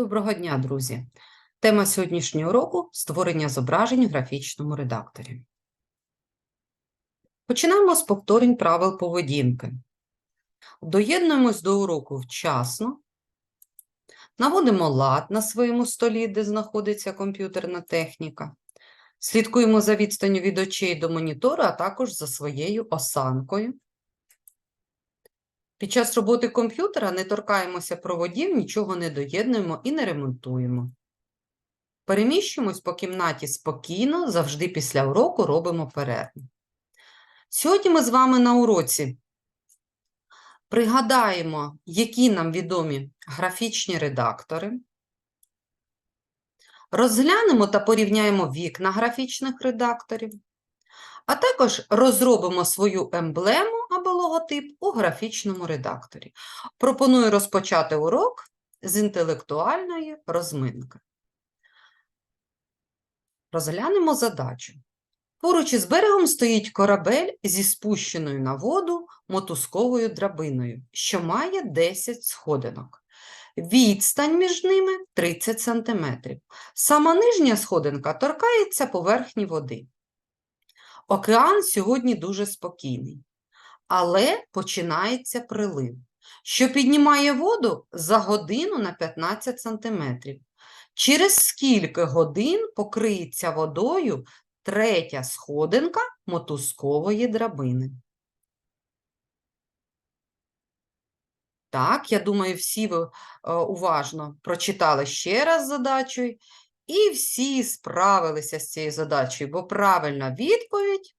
Доброго дня, друзі! Тема сьогоднішнього уроку – створення зображень в графічному редакторі. Починаємо з повторень правил поведінки. Доєднуємось до уроку вчасно, наводимо лад на своєму столі, де знаходиться комп'ютерна техніка, слідкуємо за відстанню від очей до монітора, а також за своєю осанкою. Під час роботи комп'ютера не торкаємося проводів, нічого не доєднуємо і не ремонтуємо. Переміщуємось по кімнаті спокійно, завжди після уроку робимо перерву. Сьогодні ми з вами на уроці пригадаємо, які нам відомі графічні редактори, розглянемо та порівняємо вікна графічних редакторів, а також розробимо свою емблему або логотип у графічному редакторі. Пропоную розпочати урок з інтелектуальної розминки. Розглянемо задачу. Поруч із берегом стоїть корабель зі спущеною на воду мотузковою драбиною, що має 10 сходинок. Відстань між ними 30 см. Сама нижня сходинка торкається поверхні води. Океан сьогодні дуже спокійний, але починається прилив, що піднімає воду за годину на 15 см. Через скільки годин покриється водою третя сходинка мотузкової драбини? Так, я думаю, всі ви е, уважно прочитали ще раз задачу, і всі справилися з цією задачею, бо правильна відповідь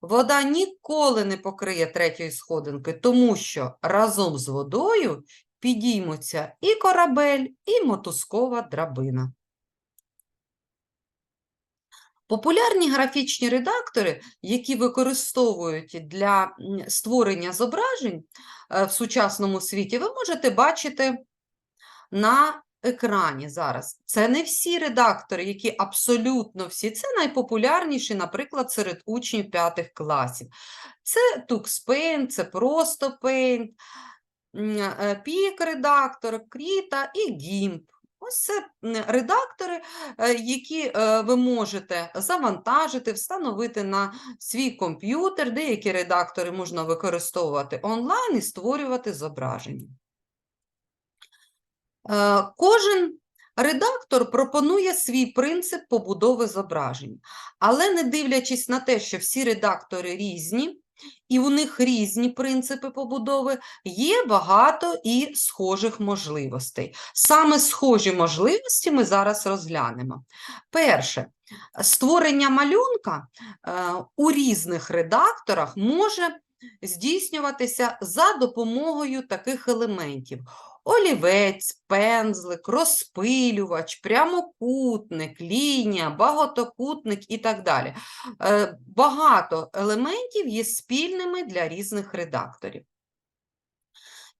вода ніколи не покриє третьої сходинки, тому що разом з водою підіймуться і корабель, і мотузкова драбина. Популярні графічні редактори, які використовують для створення зображень е, в сучасному світі, ви можете бачити на екрані зараз. Це не всі редактори, які абсолютно всі. Це найпопулярніші, наприклад, серед учнів п'ятих класів. Це TuxPaint, це просто Paint, Peak-редактор, Krita і GIMP. Ось це редактори, е, які е, ви можете завантажити, встановити на свій комп'ютер. Деякі редактори можна використовувати онлайн і створювати зображення. Е, Кожен редактор пропонує свій принцип побудови зображень, але не дивлячись на те, що всі редактори різні, і у них різні принципи побудови, є багато і схожих можливостей. Саме схожі можливості ми зараз розглянемо. Перше, створення малюнка е, у різних редакторах може здійснюватися за допомогою таких елементів: олівець, пензлик, розпилювач, прямокутник, лінія, багатокутник і так далі. Е, Багато елементів є спільними для різних редакторів.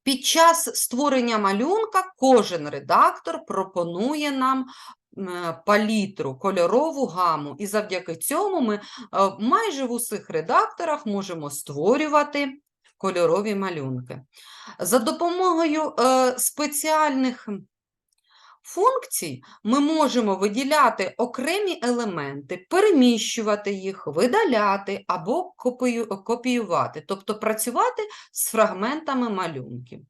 Під час створення малюнка кожен редактор пропонує нам е, палітру, кольорову гаму, і завдяки цьому ми е, майже в усіх редакторах можемо створювати кольорові малюнки. За допомогою е, спеціальних функцій ми можемо виділяти окремі елементи, переміщувати їх, видаляти або копію- копіювати, тобто працювати з фрагментами малюнків.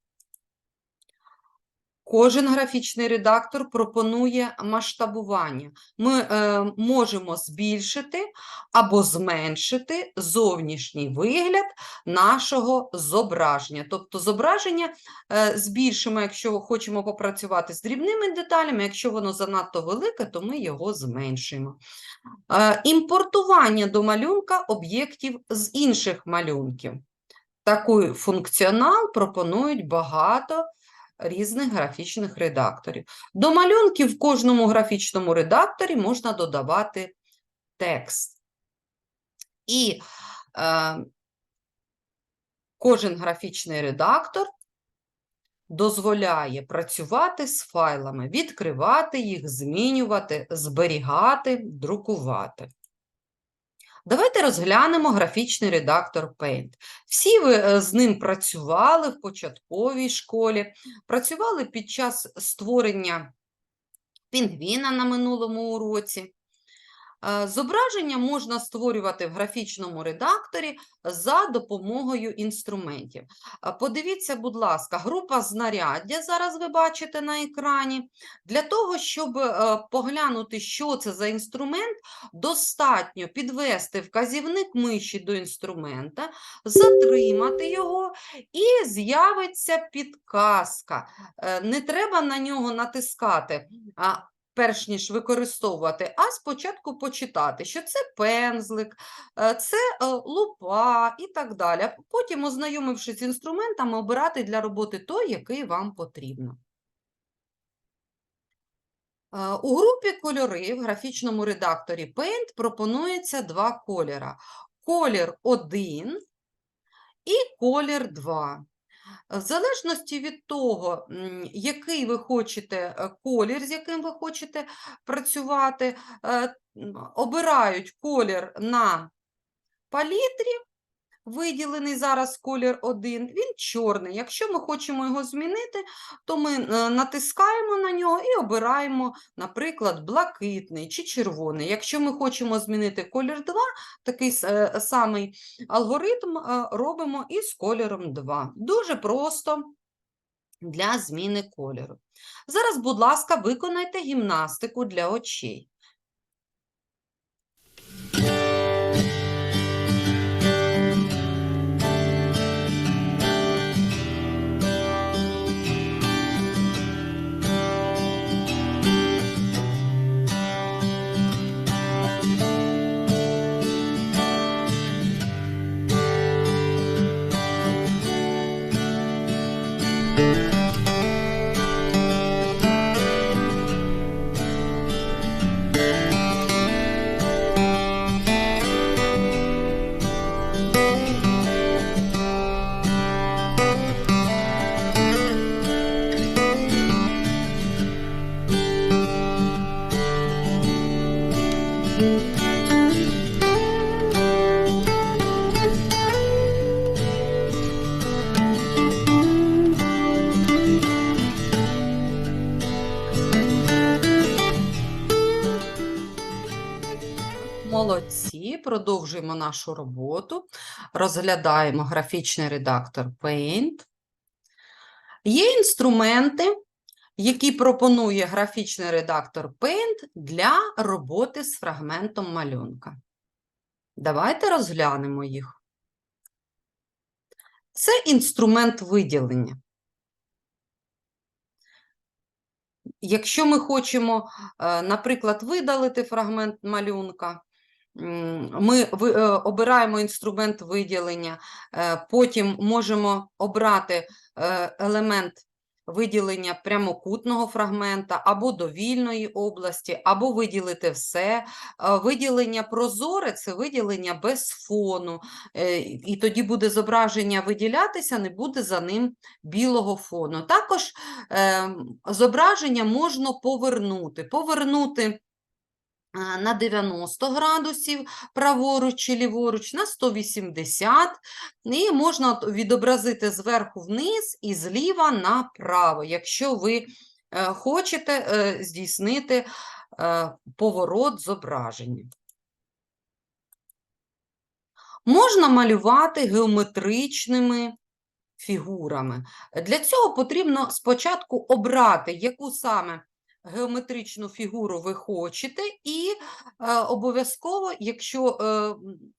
Кожен графічний редактор пропонує масштабування. Ми е, можемо збільшити або зменшити зовнішній вигляд нашого зображення. Тобто зображення е, збільшимо, якщо хочемо попрацювати з дрібними деталями, якщо воно занадто велике, то ми його зменшуємо. Е, імпортування до малюнка об'єктів з інших малюнків. Такий функціонал пропонують багато різних графічних редакторів. До малюнків в кожному графічному редакторі можна додавати текст. І е, кожен графічний редактор дозволяє працювати з файлами, відкривати їх, змінювати, зберігати, друкувати. Давайте розглянемо графічний редактор Paint. Всі ви е, з ним працювали в початковій школі, працювали під час створення пінгвіна на минулому уроці. Е, Зображення можна створювати в графічному редакторі за допомогою інструментів. Е, Подивіться, будь ласка, група знаряддя зараз ви бачите на екрані. Для того, щоб е, поглянути, що це за інструмент, достатньо підвести вказівник миші до інструмента, затримати його і з'явиться підказка. Не треба на нього натискати. Перш ніж використовувати, а спочатку почитати, що це пензлик, е, це е, лупа і так далі. Потім, ознайомившись з інструментами, обирати для роботи той, який вам потрібно. Е, У групі кольори в графічному редакторі Paint пропонується два кольора. Колір 1 і колір 2. В залежності від того, який ви хочете е, колір, з яким ви хочете працювати, е, обирають колір на палітрі, виділений зараз колір 1, він чорний. Якщо ми хочемо його змінити, то ми е, натискаємо на нього і обираємо, наприклад, блакитний чи червоний. Якщо ми хочемо змінити колір 2, такий е, самий алгоритм е, робимо із кольором 2. Дуже просто для зміни кольору. Зараз, будь ласка, виконайте гімнастику для очей. Молодці, продовжуємо нашу роботу. Розглядаємо графічний редактор Paint. Є інструменти, які пропонує графічний редактор Paint для роботи з фрагментом малюнка. Давайте розглянемо їх. Це інструмент виділення. Якщо ми хочемо, е, наприклад, видалити фрагмент малюнка, ми е, обираємо інструмент виділення, е, потім можемо обрати е, елемент виділення прямокутного фрагмента або довільної області, або виділити все. Виділення прозоре це виділення без фону, і тоді буде зображення виділятися, не буде за ним білого фону. Також ем, зображення можна повернути. Повернути на 90 градусів праворуч чи ліворуч, на 180, і можна відобразити зверху вниз і зліва направо, якщо ви е, хочете е, здійснити е, поворот зображення. Можна малювати геометричними фігурами. Для цього потрібно спочатку обрати, яку саме геометричну фігуру ви хочете, і е, обов'язково, якщо е,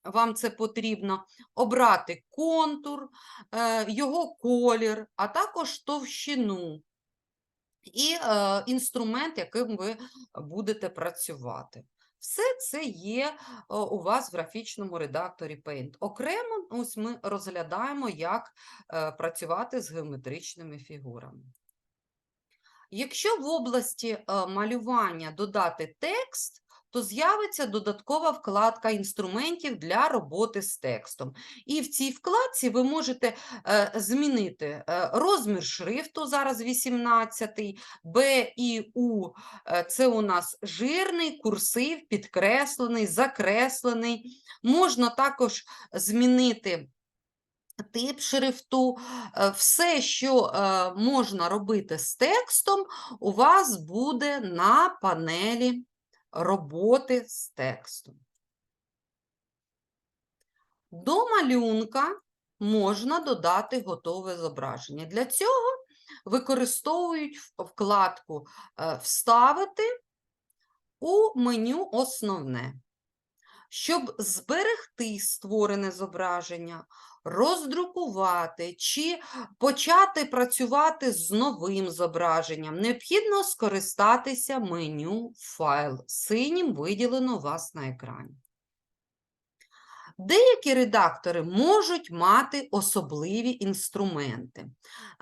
вам це потрібно, обрати контур, е, його колір, а також товщину і е, інструмент, яким ви будете працювати. Все це є е, у вас в графічному редакторі Paint. Окремо ось ми розглядаємо, як е, працювати з геометричними фігурами. Якщо в області е, малювання додати текст, то з'явиться додаткова вкладка інструментів для роботи з текстом. І в цій вкладці ви можете е, змінити е, розмір шрифту, зараз 18, Б і У це у нас жирний, курсив, підкреслений, закреслений. Можна також змінити тип шрифту, е, все, що е, можна робити з текстом, у вас буде на панелі роботи з текстом. До малюнка можна додати готове зображення. Для цього використовують вкладку е, Вставити у меню Основне. Щоб зберегти створене зображення, роздрукувати чи почати працювати з новим зображенням, необхідно скористатися меню Файл. Синім виділено вас на екрані. Деякі редактори можуть мати особливі інструменти.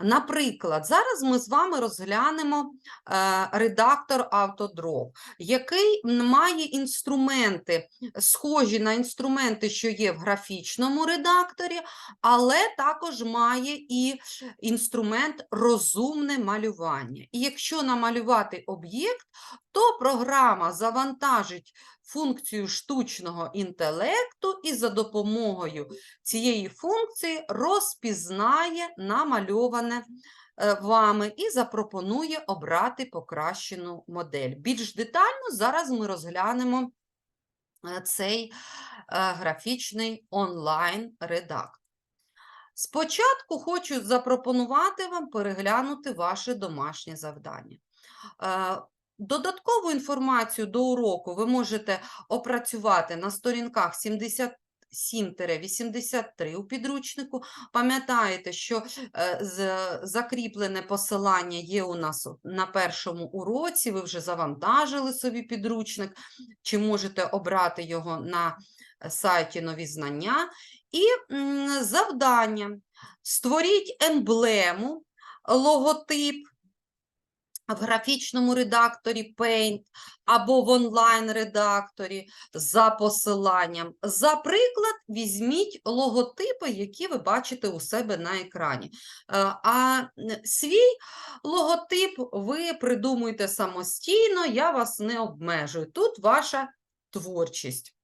Наприклад, зараз ми з вами розглянемо е, редактор Autodraw, який має інструменти, схожі на інструменти, що є в графічному редакторі, але також має і інструмент розумне малювання. І якщо намалювати об'єкт, то програма завантажить функцію штучного інтелекту і за допомогою цієї функції розпізнає намальоване е, вами і запропонує обрати покращену модель. Більш детально зараз ми розглянемо е, цей е, графічний онлайн-редактор. Спочатку хочу запропонувати вам переглянути ваше домашнє завдання. Додаткову інформацію до уроку ви можете опрацювати на сторінках 77-83 у підручнику. Пам'ятаєте, що е, закріплене посилання є у нас на першому уроці, ви вже завантажили собі підручник, чи можете обрати його на сайті Нові знання. І завдання: створіть емблему, логотип в графічному редакторі Paint або в онлайн-редакторі за посиланням. За приклад, візьміть логотипи, які ви бачите у себе на екрані. Е, А свій логотип ви придумуєте самостійно, я вас не обмежую. Тут ваша творчість.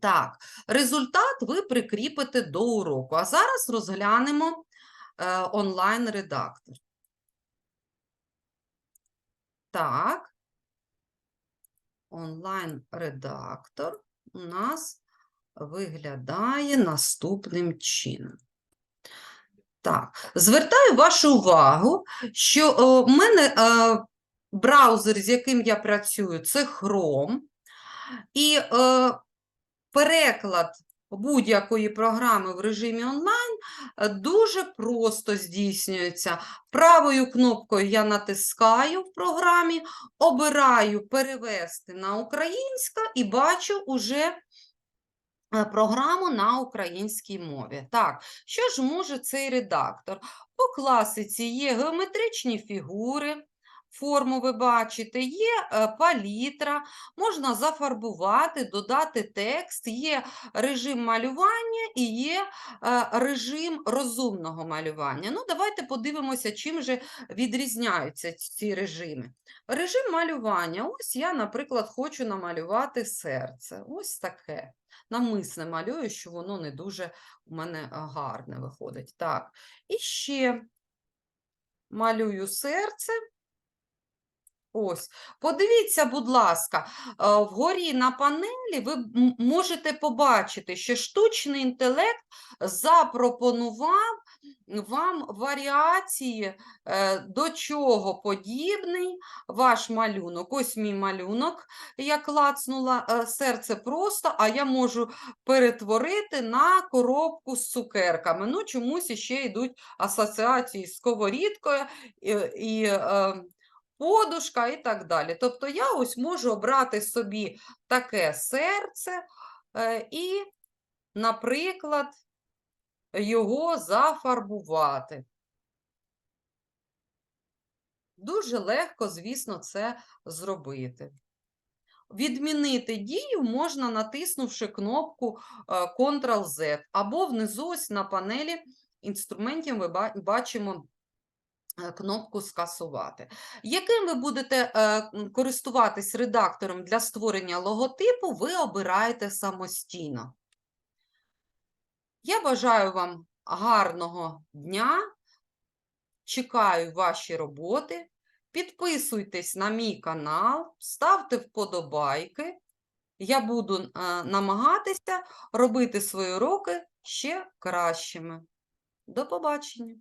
Так, результат ви прикріпите до уроку. А зараз розглянемо е, онлайн-редактор. Так, онлайн-редактор у нас виглядає наступним чином. Так, звертаю вашу увагу, що о, в мене е, браузер, з яким я працюю, це Chrome, і е, переклад будь-якої програми в режимі онлайн е, дуже просто здійснюється. Правою кнопкою я натискаю в програмі, обираю перевести на українська і бачу уже е, програму на українській мові. Так, що ж може цей редактор? По класиці є геометричні фігури, форму ви бачите, є е, палітра, можна зафарбувати, додати текст, є режим малювання і є е, режим розумного малювання. Ну, давайте подивимося, чим же відрізняються ці режими. Режим малювання. Ось я, наприклад, хочу намалювати серце. Ось таке. Навмисне малюю, що воно не дуже у мене е, гарне виходить. Так, і ще малюю серце. Ось, подивіться, будь ласка, е, вгорі на панелі ви можете побачити, що штучний інтелект запропонував вам варіації, е, до чого подібний ваш малюнок. Ось мій малюнок, я клацнула е, серце просто, а я можу перетворити на коробку з цукерками. Ну, чомусь ще йдуть асоціації з сковорідкою і, і подушка і так далі. Тобто я ось можу обрати собі таке серце е, і, наприклад, його зафарбувати. Дуже легко, звісно, це зробити. Відмінити дію можна, натиснувши кнопку е, Ctrl-Z, або внизу ось на панелі інструментів ми бачимо кнопку скасувати. Яким ви будете е, користуватись редактором для створення логотипу, ви обираєте самостійно. Я бажаю вам гарного дня. Чекаю ваші роботи. Підписуйтесь на мій канал, ставте вподобайки. Я буду е, намагатися робити свої уроки ще кращими. До побачення!